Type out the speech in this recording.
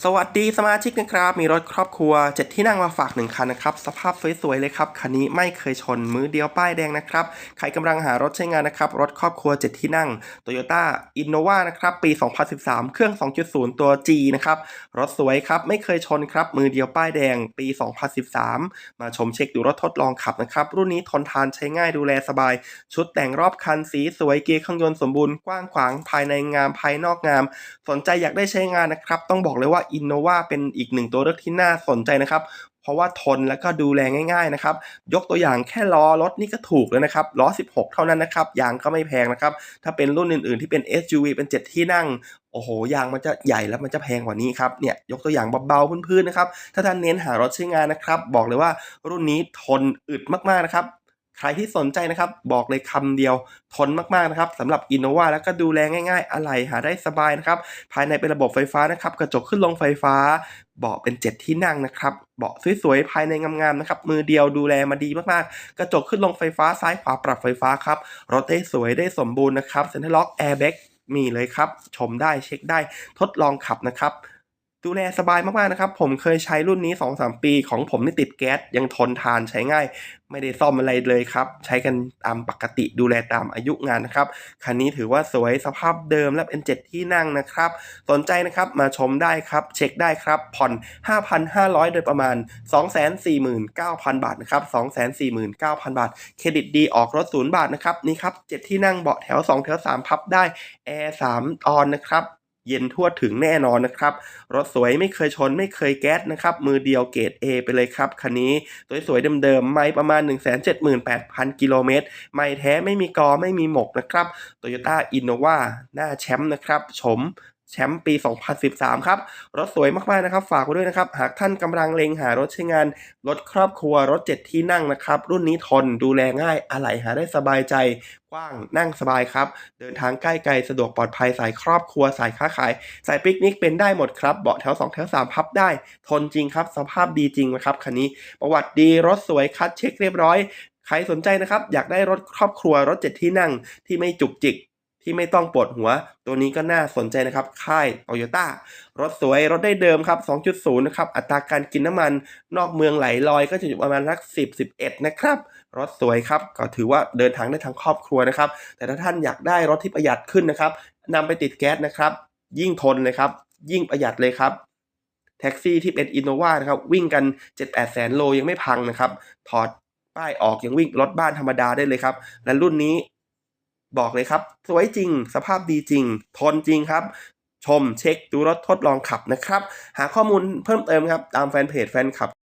สวัสดีสมาชิกนะครับ มีรถครอบครัวเจ็ดที่นั่งมาฝากหนึ่งคันนะครับ สภาพสวยๆเลยครับ คันนี้ไม่เคยชนมือเดียวป้ายแดงนะครับ ใครกำลังหารถใช้งานนะครับ รถครอบครัวเจ็ดที่นั่ง Toyota Innova นะครับ ปี 2013 เครื่อง 2.0 ตัว G นะครับ รถสวยครับ ไม่เคยชนครับ มือเดียวป้ายแดง ปี 2013 มาชมเช็คดูรถทดลองขับนะครับ รุ่นนี้ทนทานใช้ง่ายดูแลสบาย ชุดแต่งรอบคันสีสวยเกียร์เครื่องยนต์สมบูรณ์กว้างขวางภายในงามภายนอกงาม สนใจอยากได้ใช้งานนะครับ ต้องบอกเลยว่า Innova เป็นอีกหนึ่งตัวเลือกที่น่าสนใจนะครับ เพราะว่าทนแล้วก็ดูแลง่าย ๆนะครับ ยกตัวอย่างแค่ล้อรถนี่ก็ถูกแล้วนะครับล้อ 16 เท่านั้นนะครับยางก็ไม่แพงนะครับถ้าเป็นรุ่นอื่น ๆ ที่เป็น SUV เป็น 7 ที่นั่งโอ้โหยางมันจะใหญ่แล้วมันจะแพงกว่านี้ครับเนี่ยยกตัวอย่างเบาๆพื้นๆนะครับถ้าท่านเน้นหารถใช้งานนะครับ บอกเลยว่ารุ่นนี้ทนอึดมากๆนะครับ ใครที่สนใจนะครับ บอกเลยคำเดียวทนมากๆนะครับสำหรับ Innova แล้วก็ดูแลง่ายๆ อะไหล่หาได้สบายนะครับ ภายในเป็นระบบไฟฟ้านะครับ กระจกขึ้นลงไฟฟ้า เบาะเป็น 7 ที่นั่งนะครับ เบาะสวยๆ ภายในงามๆนะครับ มือเดียวดูแลมาดีมากๆ กระจกขึ้นลงไฟฟ้าซ้ายขวาปรับไฟฟ้าครับ รถได้สวยได้สมบูรณ์นะครับเซ็นทรัลล็อกแอร์แบ็กมีเลยครับ ชมได้เช็คได้ทดลองขับนะครับ ดูแลสบายมากๆนะครับ ผมเคยใช้รุ่นนี้ 2-3 ปีของผมนี่ติดแก๊สยังทนทานใช้ง่าย ไม่ได้ซ่อมอะไรเลยครับ ใช้กันตามปกติดูแลตามอายุงานนะครับ คันนี้ถือว่าสวยสภาพเดิมและเป็น 7 ที่นั่งนะครับ สนใจนะครับมาชมได้ครับ เช็คได้ครับ ผ่อน 5,500 โดยประมาณ 249,000 บาทนะครับ 249,000 บาท เครดิตดีออกรถศูนย์บาทนะครับนี่ครับ 7 ที่นั่งเบาะแถว 2 แถว 3 พับได้แอร์3ออนนะครับ เย็นทั่วถึงแน่นอนนะครับ รถสวยไม่เคยชนไม่เคยแก๊สนะครับ มือเดียวเกรด A ไปเลยครับ คันนี้สวยๆเดิมๆ ไม่ประมาณ 178,000 กิโลเมตร ไม่แท้ไม่มีกอไม่มีหมกนะครับ Toyota Innova หน้าแชมป์นะครับ ชม แชมป์ปี 2013 ครับ รถสวยมากๆนะครับ ฝากไว้ด้วยนะครับ หากท่านกำลังเล็งหารถใช้งาน รถครอบครัว รถ 7 ที่นั่งนะครับ รุ่นนี้ทนดูแลง่ายอะไหล่หาได้สบายใจ กว้างนั่งสบายครับ เดินทางใกล้ไกลสะดวกปลอดภัยสายครอบครัวสายค้าขาย สายปิกนิกเป็นได้หมดครับ เบาะแถว 2 แถว 3 พับได้ ทนจริงครับ สภาพดีจริงนะครับคันนี้ ประวัติดีรถสวยคัดเช็คเรียบร้อย ใครสนใจนะครับอยากได้รถครอบครัวรถเจ็ดที่นั่งที่ไม่จุกจิก ที่ไม่ต้องปวดหัว ตัวนี้ก็น่าสนใจนะครับ ค่ายโตโยต้ารถสวยรถได้เดิมครับ 2.0 นะครับ อัตราการกินน้ำมันนอกเมืองไหลลอยก็จะอยู่ประมาณสัก 10 11 นะครับ รถสวยครับ ก็ถือว่าเดินทางได้ทั้งครอบครัวนะครับ แต่ถ้าท่านอยากได้รถที่ประหยัดขึ้นนะครับนำไปติดแก๊สนะครับ ยิ่งทนเลยครับ ยิ่งประหยัดเลยครับแท็กซี่ที่เป็นอินโนวานะครับวิ่งกัน 7-8 แสนโลยังไม่พังนะครับ ถอดป้ายออกยังวิ่งรถบ้านธรรมดาได้เลยครับ และรุ่นนี้ บอกเลยครับ สวยจริง สภาพดีจริง ทนจริงครับ ชมเช็คดูรถทดลองขับนะครับ หาข้อมูลเพิ่มเติมครับ ตามแฟนเพจแฟนขับ